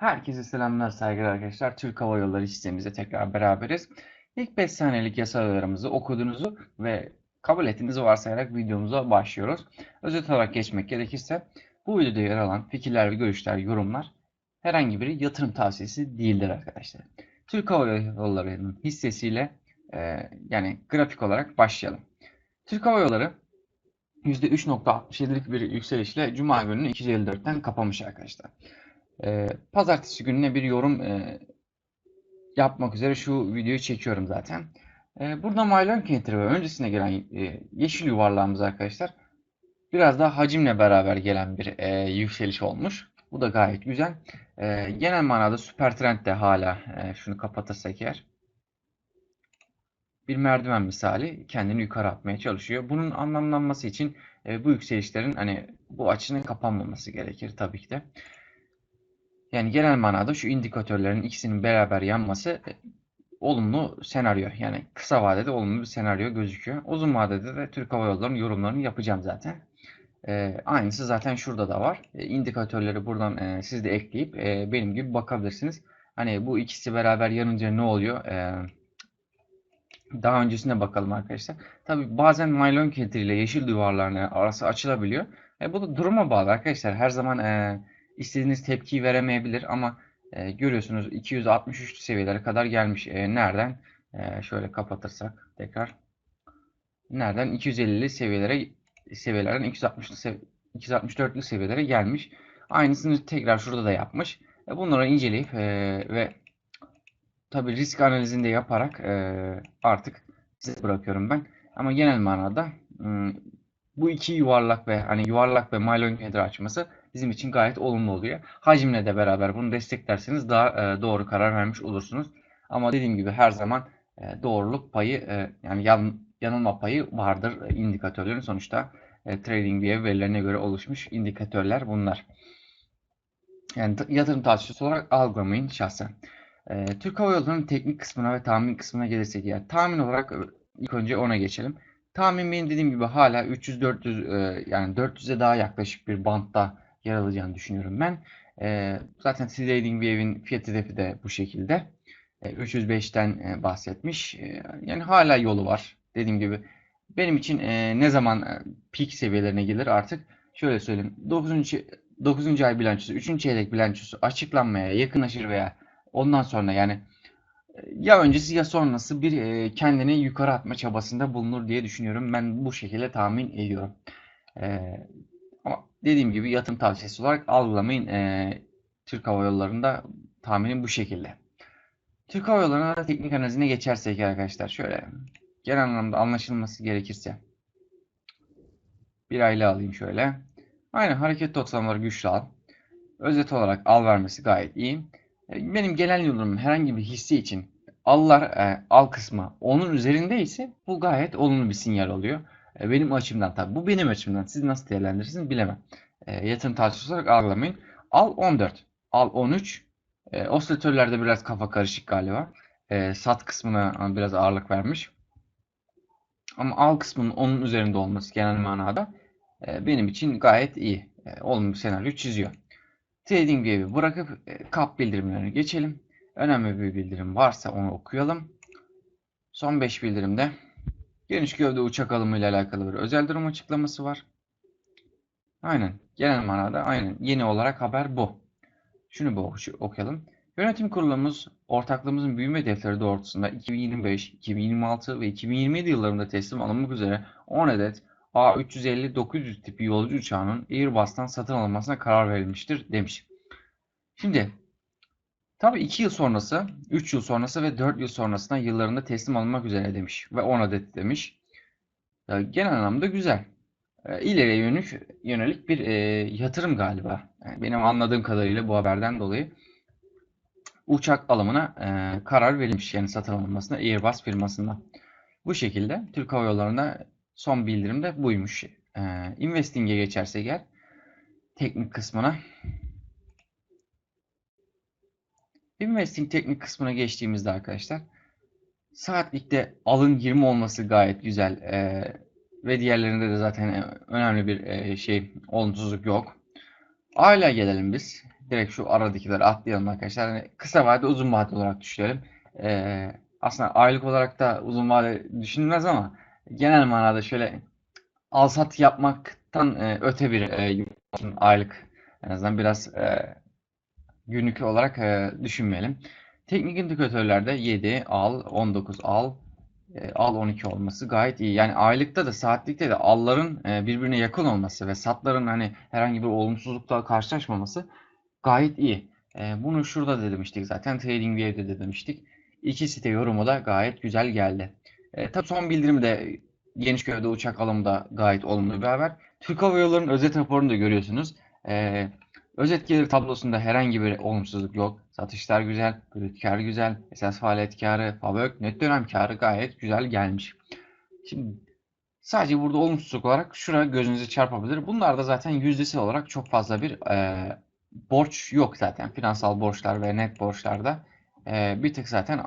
Herkese selamlar saygılar arkadaşlar. Türk Hava Yolları sistemimizde tekrar beraberiz. İlk 5 saniyelik yasa uyarımızı okuduğunuzu ve kabul ettiğinizi varsayarak videomuza başlıyoruz. Özet olarak geçmek gerekirse bu videoda yer alan fikirler ve görüşler, yorumlar herhangi bir yatırım tavsiyesi değildir arkadaşlar. Türk Hava Yolları'nın hissesiyle e, yani grafik olarak başlayalım. Türk Hava Yolları %3.67'lik bir yükselişle Cuma gününü 254'ten kapamış arkadaşlar. Ee, pazartesi gününe bir yorum e, yapmak üzere şu videoyu çekiyorum zaten. Ee, burada Mylon Counter ve öncesine gelen e, yeşil yuvarlağımız arkadaşlar biraz daha hacimle beraber gelen bir e, yükseliş olmuş. Bu da gayet güzel. E, genel manada süper trend de hala e, şunu kapatırsak eğer bir merdiven misali kendini yukarı atmaya çalışıyor. Bunun anlamlanması için e, bu yükselişlerin hani bu açının kapanmaması gerekir tabii ki de. Yani genel manada şu indikatörlerin ikisinin beraber yanması e, olumlu senaryo. Yani kısa vadede olumlu bir senaryo gözüküyor. Uzun vadede de Türk Hava Yolları'nın yorumlarını yapacağım zaten. E, aynısı zaten şurada da var. E, indikatörleri buradan e, siz de ekleyip e, benim gibi bakabilirsiniz. Hani bu ikisi beraber yanınca ne oluyor? E, daha öncesine bakalım arkadaşlar. Tabi bazen naylon ketri ile yeşil duvarların arası açılabiliyor. E, bu da duruma bağlı arkadaşlar. Her zaman e, istediğiniz tepkiyi veremeyebilir ama e, görüyorsunuz 263 seviyelere kadar gelmiş. E, nereden? E, şöyle kapatırsak tekrar. Nereden? 250'li seviyelere seviyelerden 260 sev 264'lü seviyelere gelmiş. Aynısını tekrar şurada da yapmış. E, bunları inceleyip e, ve tabi risk analizini de yaparak e, artık size bırakıyorum ben. Ama genel manada bu iki yuvarlak ve hani yuvarlak ve Mylon header açması bizim için gayet olumlu oluyor. Hacimle de beraber bunu desteklerseniz daha e, doğru karar vermiş olursunuz. Ama dediğim gibi her zaman e, doğruluk payı e, yani yan, yanılma payı vardır indikatörlerin sonuçta Trading View verilerine göre oluşmuş indikatörler bunlar. Yani yatırım tavsiyesi olarak algılamayın şahsen. Türk Hava Yolları'nın teknik kısmına ve tahmin kısmına gelirsek yani tahmin olarak ilk önce ona geçelim. Tahmin benim dediğim gibi hala 300-400 yani 400'e daha yaklaşık bir bantta yer alacağını düşünüyorum ben. E, zaten Trading Wave'in fiyat hedefi de bu şekilde. E, 305'ten e, bahsetmiş. E, yani hala yolu var. Dediğim gibi benim için e, ne zaman e, peak seviyelerine gelir artık şöyle söyleyeyim. 9. 9. ay bilançosu, 3. çeyrek bilançosu açıklanmaya yakınlaşır veya ondan sonra yani e, ya öncesi ya sonrası bir e, kendini yukarı atma çabasında bulunur diye düşünüyorum. Ben bu şekilde tahmin ediyorum. E, ama dediğim gibi yatırım tavsiyesi olarak algılamayın. E, Türk Hava Yolları'nda tahminim bu şekilde. Türk Hava Yolları'na teknik analizine geçersek arkadaşlar şöyle genel anlamda anlaşılması gerekirse bir aile alayım şöyle. Aynen hareket ortalamaları güçlü al. Özet olarak al vermesi gayet iyi. E, benim genel yorumum herhangi bir hisse için allar e, al kısmı onun üzerinde ise bu gayet olumlu bir sinyal oluyor. E, benim açımdan tabii. Bu benim açımdan. Siz nasıl değerlendirirsiniz bilemem. E, yatırım tavsiyesi olarak algılamayın. Al 14. Al 13. E, osilatörlerde biraz kafa karışık galiba. E, sat kısmına biraz ağırlık vermiş. Ama al kısmının onun üzerinde olması genel manada e, benim için gayet iyi. E, olumlu bir senaryo çiziyor. Trading View'i bırakıp e, kap bildirimlerine geçelim. Önemli bir bildirim varsa onu okuyalım. Son 5 bildirimde Geniş gövde uçak alımı ile alakalı bir özel durum açıklaması var. Aynen. Genel manada aynen. Yeni olarak haber bu. Şunu bir okuyalım. Yönetim kurulumuz ortaklığımızın büyüme hedefleri doğrultusunda 2025, 2026 ve 2027 yıllarında teslim alınmak üzere 10 adet A350-900 tipi yolcu uçağının Airbus'tan satın alınmasına karar verilmiştir demiş. Şimdi Tabi 2 yıl sonrası, 3 yıl sonrası ve 4 yıl sonrasında yıllarında teslim alınmak üzere demiş. Ve 10 adet demiş. Genel anlamda güzel. E, ileriye yönelik, yönelik bir e, yatırım galiba. Yani benim anladığım kadarıyla bu haberden dolayı uçak alımına e, karar verilmiş. Yani satın alınmasına Airbus firmasında. Bu şekilde Türk Hava Yolları'nda son bildirim de buymuş. E, investing'e geçersek eğer teknik kısmına Investing teknik kısmına geçtiğimizde arkadaşlar saatlikte alın 20 olması gayet güzel ee, ve diğerlerinde de zaten önemli bir e, şey olumsuzluk yok. A'yla gelelim biz. direkt şu aradakileri atlayalım arkadaşlar. Hani kısa vade uzun vade olarak düşünelim. Ee, aslında aylık olarak da uzun vade düşünülmez ama genel manada şöyle al sat yapmaktan e, öte bir e, aylık en azından biraz e, günlük olarak e, düşünmeyelim. Teknik indikatörlerde 7 al, 19 al, e, al 12 olması gayet iyi. Yani aylıkta da saatlikte de alların e, birbirine yakın olması ve satların hani herhangi bir olumsuzlukla karşılaşmaması gayet iyi. E, bunu şurada da demiştik zaten. TradingView'de de demiştik. İki site yorumu da gayet güzel geldi. E, tabii son bildirimi de geniş gövde uçak alımı da gayet olumlu bir haber. Türk Hava Yolları'nın özet raporunu da görüyorsunuz. E, özet gelir tablosunda herhangi bir olumsuzluk yok. Satışlar güzel, brüt kar güzel, esas faaliyet karı, FAVÖK, net dönem karı gayet güzel gelmiş. Şimdi sadece burada olumsuzluk olarak şura gözünüze çarpabilir. Bunlar da zaten yüzdesi olarak çok fazla bir e, borç yok zaten. Finansal borçlar ve net borçlarda e, bir tık zaten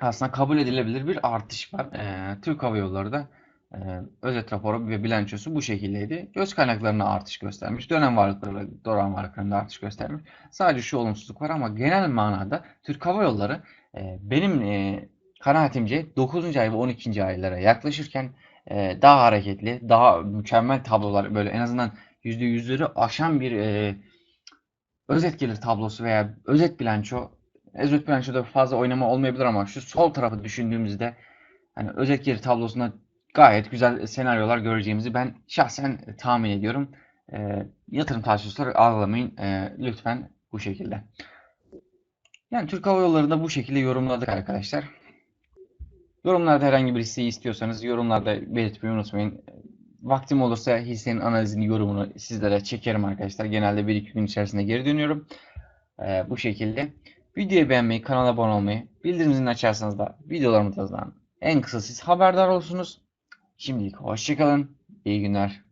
aslında kabul edilebilir bir artış var. E, Türk Hava Yolları da e, özet raporu ve bilançosu bu şekildeydi. Göz kaynaklarına artış göstermiş. Dönem varlıkları, dönem varlıklarında artış göstermiş. Sadece şu olumsuzluk var ama genel manada Türk Hava Yolları e, benim e, kanaatimce 9. ay ve 12. aylara yaklaşırken e, daha hareketli, daha mükemmel tablolar böyle en azından %100'leri aşan bir e, özet gelir tablosu veya özet bilanço özet bilançoda fazla oynama olmayabilir ama şu sol tarafı düşündüğümüzde hani özet gelir tablosunda gayet güzel senaryolar göreceğimizi ben şahsen tahmin ediyorum. E, yatırım tavsiyesi olarak algılamayın e, lütfen bu şekilde. Yani Türk Hava Yolları'nda bu şekilde yorumladık arkadaşlar. Yorumlarda herhangi bir hisseyi istiyorsanız yorumlarda belirtmeyi unutmayın. Vaktim olursa hissenin analizini, yorumunu sizlere çekerim arkadaşlar. Genelde 1-2 gün içerisinde geri dönüyorum. Ee, bu şekilde. Videoyu beğenmeyi, kanala abone olmayı, bildirimini açarsanız da videolarımızdan en kısa siz haberdar olursunuz. Şimdilik hoşçakalın. İyi günler.